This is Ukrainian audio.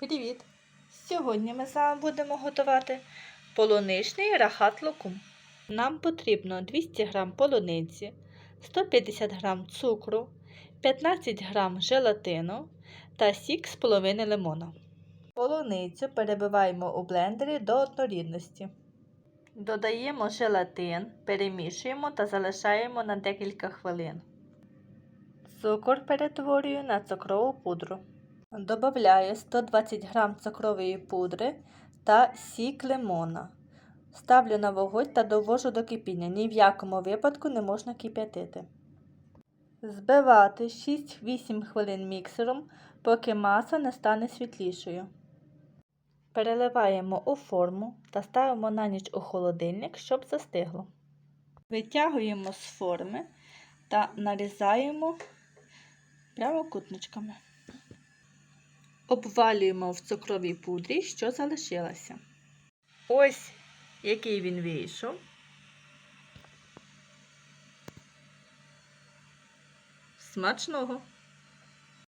Привіт! Сьогодні ми з вами будемо готувати полуничний рахат лукум. Нам потрібно 200 г полуниці, 150 г цукру, 15 г желатину та сік з половини лимона. Полуницю перебиваємо у блендері до однорідності. Додаємо желатин, перемішуємо та залишаємо на декілька хвилин. Цукор перетворюю на цукрову пудру. Добавляю 120 г цукрової пудри та сік лимона. Ставлю на вогонь та довожу до кипіння. Ні в якому випадку не можна кип'ятити. Збивати 6-8 хвилин міксером, поки маса не стане світлішою. Переливаємо у форму та ставимо на ніч у холодильник, щоб застигло. Витягуємо з форми та нарізаємо прямокутничками. Обвалюємо в цукровій пудрі, що залишилося. Ось який він вийшов. Смачного!